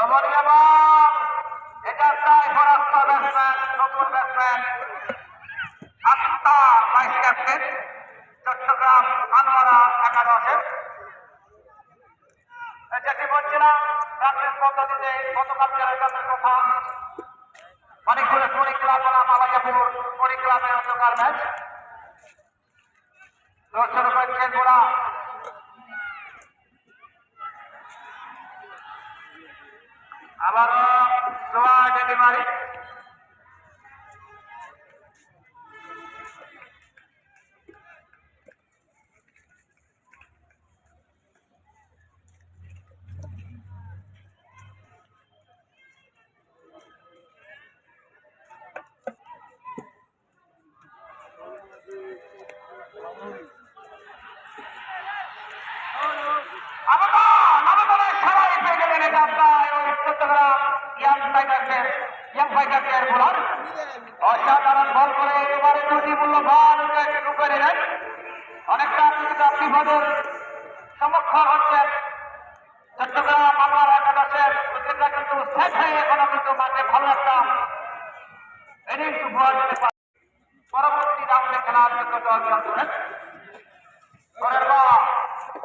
নবনিয়া বল এটা তাই ফরাস্ত ব্যাটসম্যান, নতুন batsman. Akhtar vice captain, Chittagong Anwara একাদশের যেটি বলছিলাম? প্র্যাকটিস পদ্ধতিতে গতকাল জেলার কথা অনেকগুলো শরীর ক্লাব বলা মালাজাপুর শরীর ক্লাবের অন্ধকার ম্যাচ। দর্শন করছেন গোড়া আবারও দোয়া ডেলিভারি আবেদন ইয়াং টাইগার্সের ইয়াং ফাইটার্সের বোলার। অসাধারণ বল করে এবারে দুটি মূল্যবান উইকেট রূপে নিলেন। অনেকটা কিন্তু আপনি ভাবেন হচ্ছেন চট্টগ্রাম আমার একাদশের উইকেটটা কিন্তু সেট হয়ে এখনও কিন্তু মাঠে ভালো একটা ইনিংস উপহার দিতে পারে। পরবর্তী রাউন্ডে খেলার যোগ্যতা অর্জন করেন।